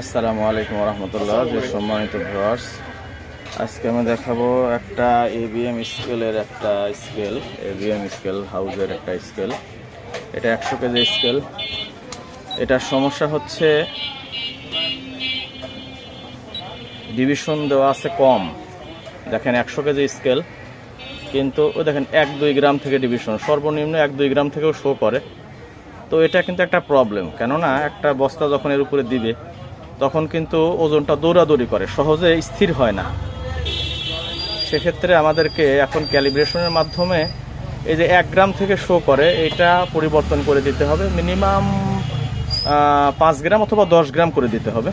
আসসালামু আলাইকুম রহমতুল্লাহ যে সম্মানিত ভিউয়ার্স আজকে আমি দেখাবো একটা এবিএম স্কেলের একটা স্কেল এবিএম স্কেল হাউজের একটা স্কেল এটা একশো কেজি স্কেল এটার সমস্যা হচ্ছে ডিভিশন দেওয়া আছে কম। দেখেন একশো কেজি স্কেল কিন্তু ওই দেখেন এক দুই গ্রাম থেকে ডিভিশন সর্বনিম্ন এক দুই গ্রাম থেকেও শো করে। তো এটা কিন্তু একটা প্রবলেম কেননা একটা বস্তা যখন এর উপরে দিবে তখন কিন্তু ওজনটা দৌড়াদৌড়ি করে, সহজে স্থির হয় না। সেক্ষেত্রে আমাদেরকে এখন ক্যালিব্রেশনের মাধ্যমে এই যে এক গ্রাম থেকে শো করে, এটা পরিবর্তন করে দিতে হবে। মিনিমাম পাঁচ গ্রাম অথবা দশ গ্রাম করে দিতে হবে।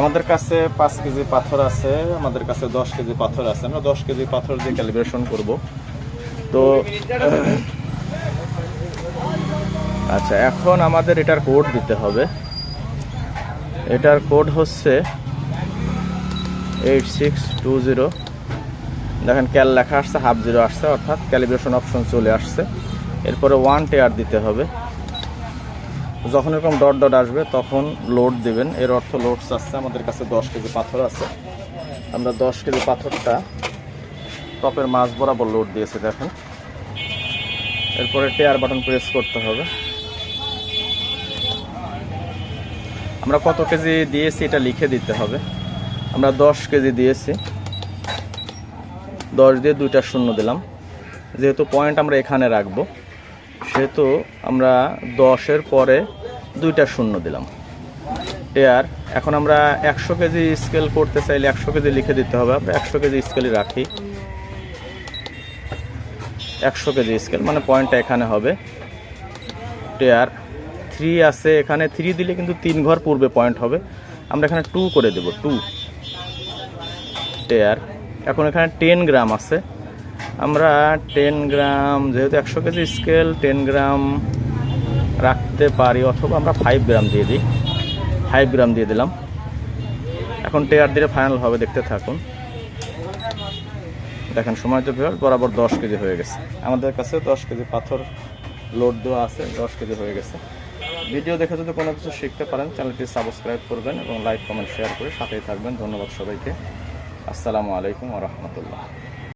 আমাদের কাছে পাঁচ কেজি পাথর আছে, আমাদের কাছে দশ কেজি পাথর আছে। আমরা দশ কেজি পাথর দিয়ে ক্যালিব্রেশন করব। তো আচ্ছা এখন আমাদের এটার কোড দিতে হবে। এটার কোড হচ্ছে এইট সিক্স টু জিরো দেখেন ক্যাল লেখা আসছে হাফ জিরো আসছে, অর্থাৎ ক্যালিব্রেশন অপশন চলে আসছে। এরপরে ওয়ান টেয়ার দিতে হবে। যখন এরকম ডট ডট আসবে, তখন লোড দিবেন। এর অর্থ লোড আসছে আমাদের কাছে দশ কেজি পাথর আছে। আমরা দশ কেজি পাথরটা টপের মাছ বরাবর লোড দিয়েছি, দেখেন। এরপরে টেয়ার বাটন প্রেস করতে হবে। আমরা কত কেজি দিয়েছি এটা লিখে দিতে হবে। আমরা দশ কেজি দিয়েছি। দশ দিয়ে দুইটা শূন্য দিলাম। যেহেতু পয়েন্ট আমরা এখানে রাখব, সেহেতু আমরা দশের পরে দুইটা শূন্য দিলাম। টেয়ার এখন আমরা একশো কেজি স্কেল করতে চাইলে একশো কেজি লিখে দিতে হবে। আমরা একশো কেজি স্কেলই রাখি। একশো কেজি স্কেল মানে পয়েন্টটা এখানে হবে। টেয়ার থ্রি আছে, এখানে থ্রি দিলে কিন্তু তিন ঘর পূর্বে পয়েন্ট হবে। আমরা এখানে টু করে দেব টু টেয়ার এখন এখানে টেন গ্রাম আছে। আমরা টেন গ্রাম যেহেতু একশো কেজি স্কেল টেন গ্রাম রাখতে পারি, অথবা আমরা ফাইভ গ্রাম দিয়ে দিই। ফাইভ গ্রাম দিয়ে দিলাম। এখন টেয়ার দিলে ফাইনাল হবে, দেখতে থাকুন। দেখেন, সময় তো বরাবর দশ কেজি হয়ে গেছে। আমাদের কাছে দশ কেজি পাথর লোড দেওয়া আছে, দশ কেজি হয়ে গেছে। ভিডিও দেখে যদি কোনো কিছু শিখতে পারেন, চ্যানেলটি সাবস্ক্রাইব করবেন এবং লাইক, কমেন্ট, শেয়ার করে সাথেই থাকবেন। ধন্যবাদ সবাইকে। আসসালামু আলাইকুম রহমতুল্লাহ।